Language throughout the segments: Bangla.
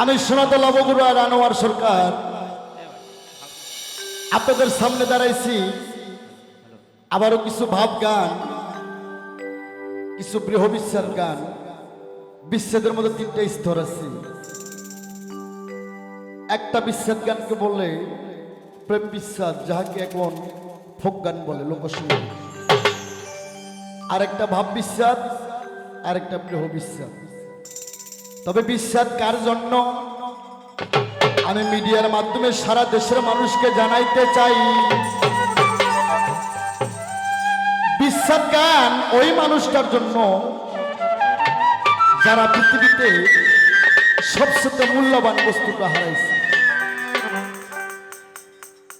আমি সোনাতল অবগুরু আর আনোয়ার সরকার। আপনাদের সামনে দাঁড়াইছি। আবারও কিছু ভাব গান, কিছু বৃহবিশ্বাস গান। বিচ্ছেদের মধ্যে তিনটা স্তর আছে। একটা বিচ্ছেদ গানকে বলে প্রেম বিশ্বাস যাহাকে এখন ফোক গান বলে, লোকসঙ্গীত। আরেকটা ভাব বিশ্বাস আরেকটা প্রিয় বিশ্বাস তবে বিশ্বাস কার জন্য? আমি মিডিয়ার মাধ্যমে সারা দেশের মানুষকে জানাইতে চাই। বিশ্বাস গান ওই মানুষটার জন্য যারা পৃথিবীতে সবচেয়ে মূল্যবান বস্তুটা হারাইছে?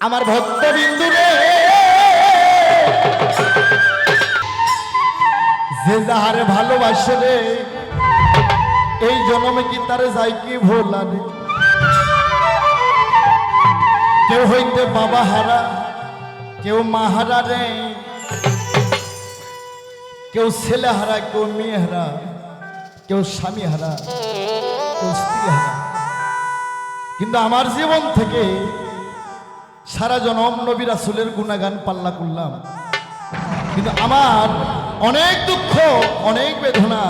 আমার ভক্তবিন্দু রে! যে যাহারে ভালোবাসে রে এই জন্মে কি তারে যাই কি ভোলা রে কেউ হইতে বাবা হারা, কেউ মা হারা রে। কেউ ছেলে হারা, কেউ মেয়ে হারা, কেউ স্বামী হারা, কেউ স্ত্রী হারা। কিন্তু আমার জীবন থেকে সারা জনম নবী রাসুলের গুণাগান পাল্লা করলাম। কিন্তু আমার অনেক দুঃখ, অনেক বেদনা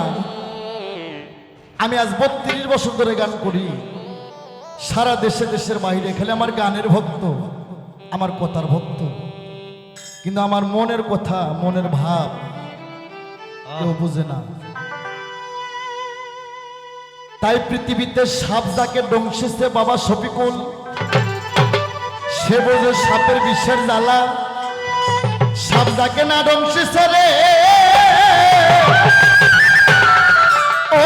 আমি আজ বত্রিশ বছর ধরে গান করি। সারা দেশে দেশের বাইরে খেলে আমার গানের ভক্ত, আমার কথার ভক্ত। কিন্তু আমার মনের কথা, মনের ভাব কেউ বুঝে না। তাই পৃথিবীতে সাপ যাকে ডংসেছে বাবা শফিকুল। সে বোঝে সাপের বিষের জ্বালা। সাপ যাকে না ডংসেছে রে। ও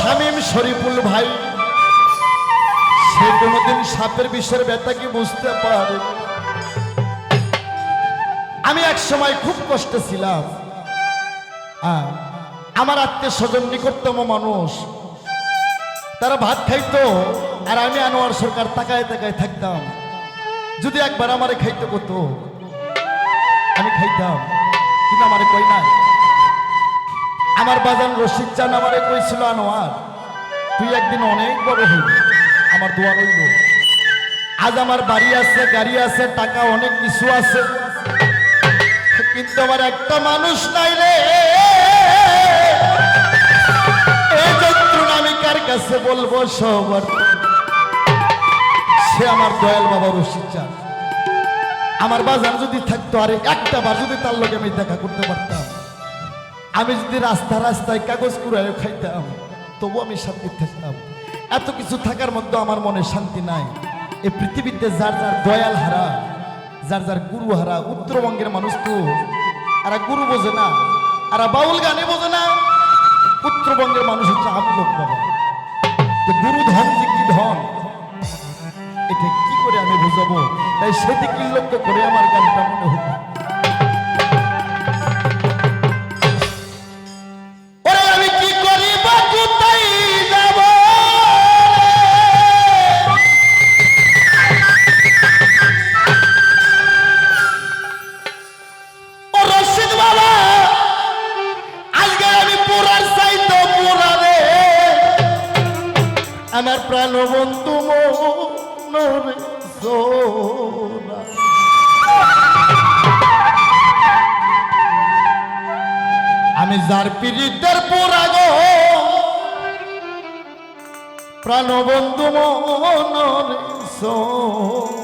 শামিম শরীফুল ভাই, সে কোনোদিন সাপের বিষের ব্যথা কি বুঝতে পারে? আমি এক সময় খুব কষ্টে ছিলাম। আমার আত্মীয় স্বজন নিকটতম মানুষ। তারা ভাত খাইতো, আর আমি আনোয়ার সরকার তাকায় তাকায় থাকতাম। যদি একবার আমারে খাইতে কত? আমি খাইতাম, কিন্তু আমারে কই নাই। আমার বাজান রশিদ চান আমারে কইছিল, আনোয়ার, তুই একদিন অনেক বড় হইবি আমার দোয়া রইল। আজ আমার বাড়ি আছে, গাড়ি আছে, টাকা অনেক কিছু আছে। কিন্তু আমার একটা মানুষ নাই রে। এই যন্ত্রণা আমি কার কাছে বলব সবার? সে আমার দয়াল বাবা রশিদ চান আমার বাজার যদি থাকতো, আরে একটা বার যদি তার লগে আমি দেখা করতে পারতাম। আমি যদি রাস্তা রাস্তায় কাগজ কুড়ায় খাইতাম, তবু আমি শান্তি থাকতাম। এত কিছু থাকার মধ্যে আমার মনে শান্তি নাই। এই পৃথিবীতে যার যার দয়াল হারা, যার যার গুরু হারা, উত্তরবঙ্গের মানুষ তো আর গুরু বোঝে না আর বাউল গানে বোঝে না। উত্তরবঙ্গের মানুষ হচ্ছে আমি লোক বাবা। গুরু ধন যে কি ধন? এটা কি করে আমি বুঝাবো? তাই সেদিকে লক্ষ্য করে আমার গানটা মনে হতো আমার প্রাণ বন্ধু মনে সোনা আমি যার পীড়িতের পুরাগ প্রাণবন্ধু মনের সোনা।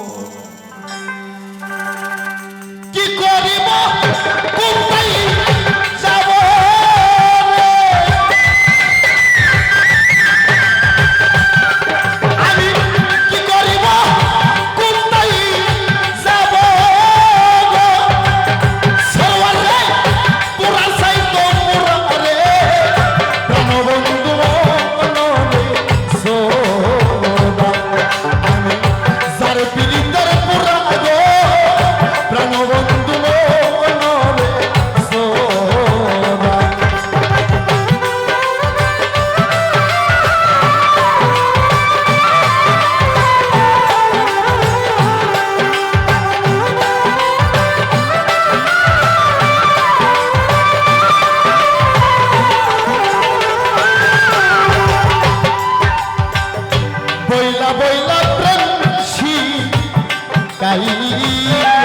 শিকাইয়া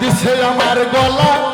দিছে আমার গলা।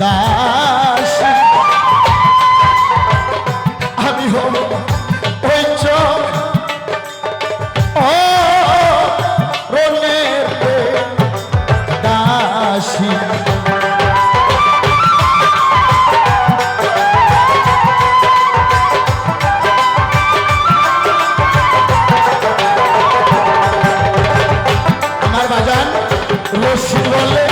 দাস। আমি হল ওই চনের আমার বাজান রসি বলে